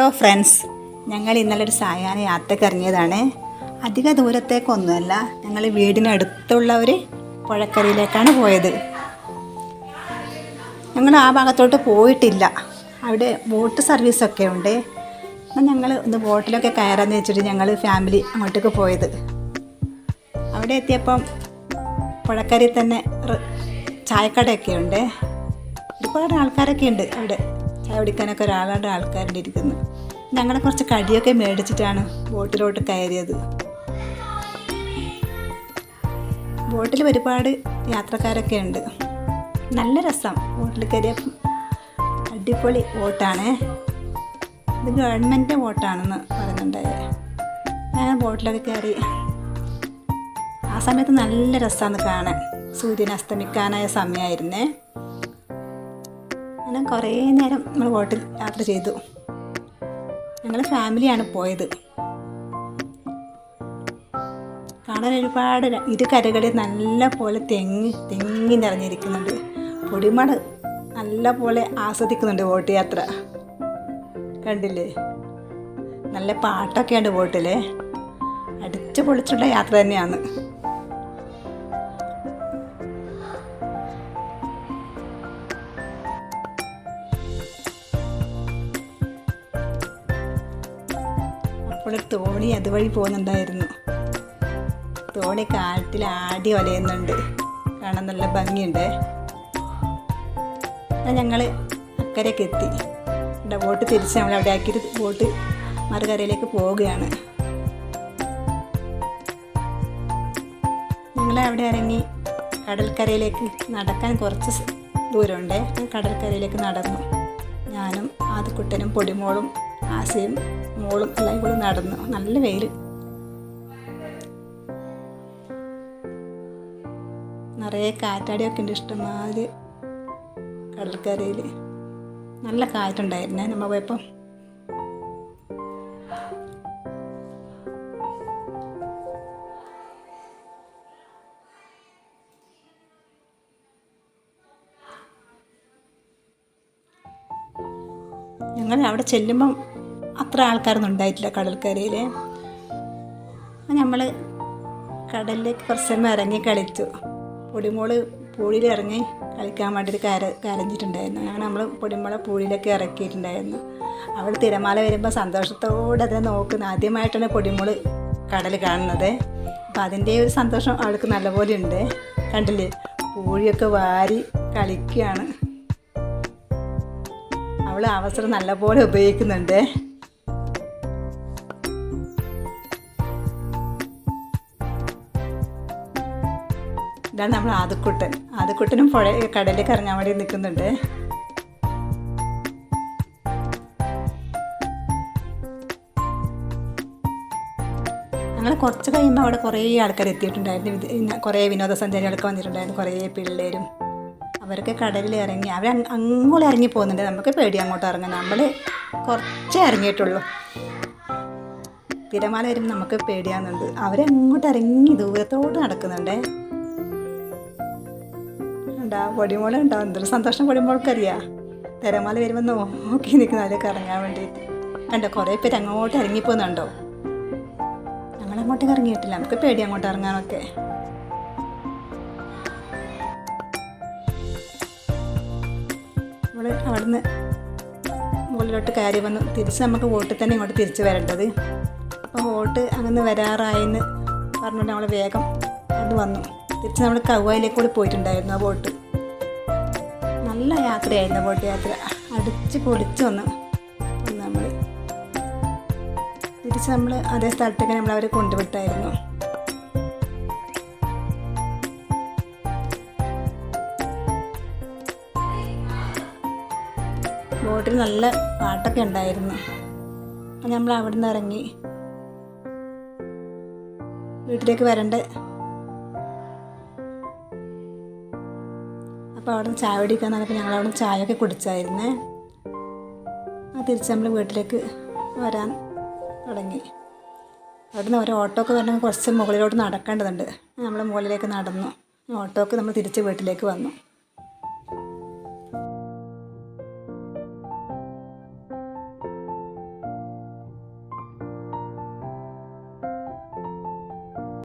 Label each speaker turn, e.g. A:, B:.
A: Hello friends. ഞങ്ങൾ ഇന്നലെ ഒരു സായാഹ്ന യാത്രയ്ക്ക് ഇറങ്ങിയതാണ്. അധിക ദൂരത്തേക്കൊന്നുമല്ല. ഞങ്ങൾ വീടിനടുത്തുള്ള ഒരു പുഴക്കരയിലേക്കാണ് പോയത്. ഞങ്ങൾ ആ ഭാഗത്തോട്ട് പോയിട്ടില്ല. അവിടെ ബോട്ട് സർവീസൊക്കെ ഉണ്ട്. എന്നാൽ ഞങ്ങൾ ഒന്ന് ബോട്ടിലൊക്കെ കയറാമെന്ന് വെച്ചിട്ട് ഞങ്ങൾ ഫാമിലി അങ്ങോട്ടേക്ക് പോയത്. അവിടെ എത്തിയപ്പം പുഴക്കരയിൽ തന്നെ ചായക്കടയൊക്കെ ഉണ്ട്. ഒരുപാട് ആൾക്കാരൊക്കെ ഉണ്ട് അവിടെ. ചായ കുടിക്കാനൊക്കെ ഒരാളുടെ ആൾക്കാരുടെ ഇരിക്കുന്നു. ഞങ്ങൾ കുറച്ച് കടിയൊക്കെ മേടിച്ചിട്ടാണ് ബോട്ടിലോട്ട് കയറിയത്. ബോട്ടിൽ ഒരുപാട് യാത്രക്കാരൊക്കെ ഉണ്ട്. നല്ല രസം. ബോട്ടിൽ കയറിയപ്പം അടിപൊളി ബോട്ടാണ്. ഇത് ഗവൺമെന്റ് ബോട്ടാണെന്ന് പറയുന്നുണ്ടായത് ഞാൻ ബോട്ടിലൊക്കെ കയറി. ആ സമയത്ത് നല്ല രസമാണ് കാണാൻ. സൂര്യൻ അസ്തമിക്കാനായ സമയമായിരുന്നേ. അങ്ങനെ കുറേ നേരം നമ്മൾ ബോട്ടിൽ യാത്ര ചെയ്തു. ഞങ്ങൾ ഫാമിലിയാണ് പോയത്. കാണാൻ ഒരുപാട് ഇരു കരകളിൽ നല്ല പോലെ തെങ്ങി തെങ്ങി നിറഞ്ഞിരിക്കുന്നുണ്ട്. പൊടിമട് നല്ല പോലെ ആസ്വദിക്കുന്നുണ്ട് ബോട്ട് യാത്ര. കണ്ടില്ലേ? നല്ല പാട്ടൊക്കെയുണ്ട് ബോട്ടിൽ അടിച്ചു പൊളിച്ചുള്ള യാത്ര തന്നെയാണ്. അപ്പോൾ തോണി അതുവഴി പോകുന്നുണ്ടായിരുന്നു. തോണി കാട്ടിൽ ആടി വലയുന്നുണ്ട് കാണാൻ നല്ല ഭംഗിയുണ്ട്. ഞങ്ങൾ അക്കരയ്ക്ക് എത്തി. എന്റെ ബോട്ട് തിരിച്ച് നമ്മൾ അവിടെ ആക്കിയിട്ട് ബോട്ട് മറുകരയിലേക്ക് പോവുകയാണ്. ഞങ്ങൾ അവിടെ ഇറങ്ങി കടൽക്കരയിലേക്ക് നടക്കാൻ കുറച്ച് ദൂരമുണ്ട്. കടൽക്കരയിലേക്ക് നടന്നു. ഞാനും ആദ്യക്കുട്ടനും പൊടിമോളും ആശയും മോളും എല്ലാം കൂടി നടന്നു നല്ല വെയിൽ നിറയെ കാറ്റാടിയൊക്കെ ഉണ്ട് ഇഷ്ടമാതിരി കടൽക്കരയിൽ നല്ല കാറ്റുണ്ടായിരുന്നേ നമ്മൾ പോയപ്പം. ഞങ്ങൾ അവിടെ ചെല്ലുമ്പം അത്ര ആൾക്കാരൊന്നും ഉണ്ടായിട്ടില്ല കടൽക്കരയിൽ നമ്മൾ കടലിലേക്ക് കുറച്ച് സമയം ഇറങ്ങി കളിച്ചു. പൊടിമോൾ പൂഴിയിൽ ഇറങ്ങി കളിക്കാൻ വേണ്ടിയിട്ട് കര കരഞ്ഞിട്ടുണ്ടായിരുന്നു. അങ്ങനെ നമ്മൾ പൊടിമോളെ പൂഴിയിലൊക്കെ ഇറക്കിയിട്ടുണ്ടായിരുന്നു. അവൾ തിരമാല വരുമ്പോൾ സന്തോഷത്തോടെ അതിനെ നോക്കുന്ന. ആദ്യമായിട്ടാണ് പൊടിമോൾ കടൽ കാണുന്നത്. അപ്പോൾ അതിന്റെ ഒരു സന്തോഷം അവൾക്ക് നല്ലപോലെ ഉണ്ട്. കണ്ടില്ലേ? പൂഴിയൊക്കെ വാരി കളിക്കുകയാണ് അവൾ അവസരം നല്ലപോലെ ഉപയോഗിക്കുന്നുണ്ട്. ഇതാണ് നമ്മൾ ആദക്കുട്ടൻ ആദക്കുട്ടനും പുഴ കടലിൽ കറങ്ങാൻ വേണ്ടി നിൽക്കുന്നുണ്ട്. ഞങ്ങൾ കുറച്ച് കഴിയുമ്പോൾ അവിടെ കുറേ ആൾക്കാർ എത്തിയിട്ടുണ്ടായിരുന്നു. കുറേ വിനോദസഞ്ചാരികളൊക്കെ വന്നിട്ടുണ്ടായിരുന്നു. കുറേ പിള്ളേരും. അവരൊക്കെ കടലിൽ ഇറങ്ങി. അവർ അങ്ങോട്ട് ഇറങ്ങി പോകുന്നുണ്ട്. നമുക്ക് പേടി അങ്ങോട്ട് ഇറങ്ങാൻ. നമ്മൾ കുറച്ചേ ഇറങ്ങിയിട്ടുള്ളൂ. തിരമാല വരുമ്പോൾ നമുക്ക് പേടിയാകുന്നുണ്ട് അവരങ്ങോട്ട് ഇറങ്ങി ദൂരത്തോട്ട് നടക്കുന്നുണ്ടേ. ഉണ്ടാ പൊടിമോളെ ഉണ്ടാ എന്തൊരു സന്തോഷം പൊടിമോൾക്കറിയാം തിരമാല വരുമ്പോൾ നോക്കി നിൽക്കുന്ന അതിലേക്ക് ഇറങ്ങാൻ വേണ്ടിയിട്ട് കണ്ടോ കുറേ പേര് അങ്ങോട്ട് ഇറങ്ങിപ്പോകുന്നുണ്ടോ ഞങ്ങളങ്ങോട്ടേക്ക് ഇറങ്ങിയിട്ടില്ല. നമുക്ക് പേടി അങ്ങോട്ട് ഇറങ്ങാനൊക്കെ. നമ്മൾ അവിടുന്ന് മുകളിലോട്ട് കയറി വന്ന് തിരിച്ച് നമുക്ക് ബോട്ടിൽ തന്നെ ഇങ്ങോട്ട് തിരിച്ച് വരേണ്ടത്. അപ്പോൾ വോട്ട് അങ്ങനെ വരാറായെന്ന് പറഞ്ഞുകൊണ്ട് നമ്മൾ വേഗം അത് വന്നു. തിരിച്ച് നമ്മൾ കവ്വായിലേക്ക് കൂടി പോയിട്ടുണ്ടായിരുന്നു ആ ബോട്ട് നല്ല യാത്രയായിരുന്നു ബോട്ട് യാത്ര അടിച്ച് പൊളിച്ച് വന്നു നമ്മൾ തിരിച്ച് നമ്മൾ അതേ സ്ഥലത്തേക്ക് നമ്മൾ അവരെ കൊണ്ടുവിട്ടായിരുന്നു. ബോട്ടിൽ നല്ല പാട്ടൊക്കെ ഉണ്ടായിരുന്നു. നമ്മൾ അവിടെ നിന്ന് ഇറങ്ങി വീട്ടിലേക്ക് വരണ്ട അപ്പോൾ അവിടെ നിന്ന് ചായ കുടിക്കാൻ നടപ്പോൾ ഞങ്ങൾ അവിടെ നിന്ന് ചായയൊക്കെ കുടിച്ചായിരുന്നേ. ആ തിരിച്ച് നമ്മൾ വീട്ടിലേക്ക് വരാൻ തുടങ്ങി. അവിടുന്ന് ഒരു ഓട്ടോക്ക് വരണമെങ്കിൽ കുറച്ച് മുകളിലോട്ട് നടക്കേണ്ടതുണ്ട്. നമ്മൾ മുകളിലേക്ക് നടന്നു. ഓട്ടോക്ക് നമ്മൾ തിരിച്ച് വീട്ടിലേക്ക് വന്നു.